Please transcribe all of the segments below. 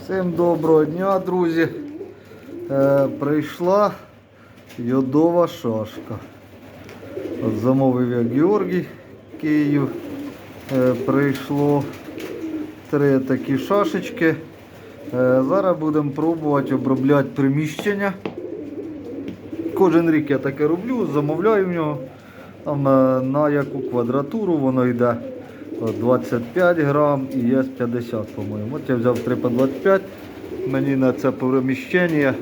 Всім доброго дня, друзі. Е, прийшла йодова шашка. Замовив я Георгій Київ. Е, прийшло три такі шашечки. Е, зараз будемо пробувати обробляти приміщення. Кожен рік я таке роблю, замовляю в нього. Там е, на яку квадратуру воно йде. От 25 грам і є 50, по-моєму. От я взяв 3 по 25. Мені на це переміщення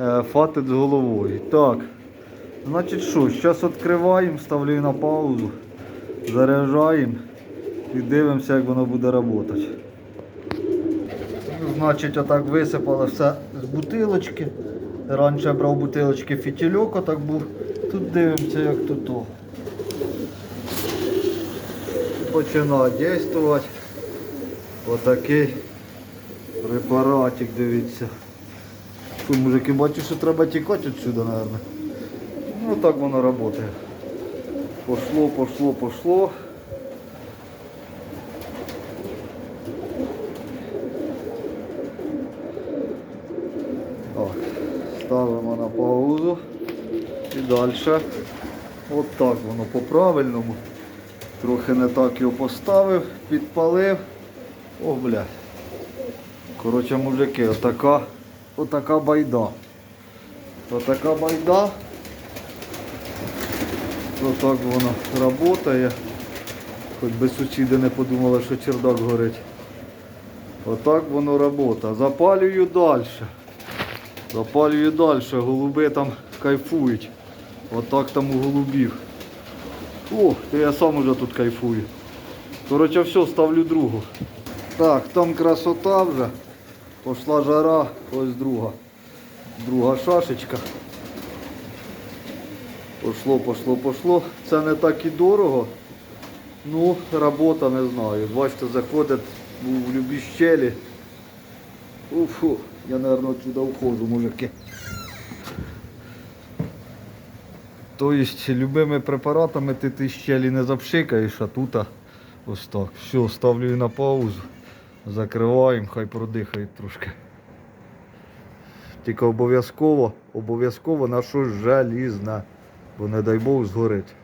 е, фатить з головою. Так, значить що, зараз відкриваємо, ставлю на паузу, заряджаємо і дивимося, як воно буде працювати. Значить, отак висипали все з бутилочки. Раніше я брав бутилочки фітільок, отак був. Тут дивимося, як тут. Починає дійствувати. Отакий препаратик, дивіться. Фу, мужики, бачу, що треба тікати відсюди, мабуть. Ну так воно працює. Пошло, пошло, пошло. О, ставимо на паузу. І далі. От так воно по-правильному. Трохи не так його поставив, підпалив. О, бля. Коротше, мужики, отака, отака байда. Отака байда. Отак воно працює. Хоч би сусіди не подумали, що чердак горить. Отак воно працює. Запалюю далі. Запалюю далі. Голуби там кайфують. Отак там у голубів. О, то я сам уже тут кайфую. Коротше, все, ставлю другу. Так, там красота вже. Пошла жара, ось друга. Друга шашечка. Пошло, пошло, пошло. Це не так і дорого. Ну, робота не знаю. Бачите, заходить в любі щелі. Уфу, я, мабуть, сюди входжу, мужики. Тобто любими препаратами ти ти щелі не запшикаєш, а тут ось так. Все, ставлю на паузу. Закриваємо, хай продихають трошки. Тільки обов'язково, обов'язково на щось жалізне, бо не дай Бог згорить.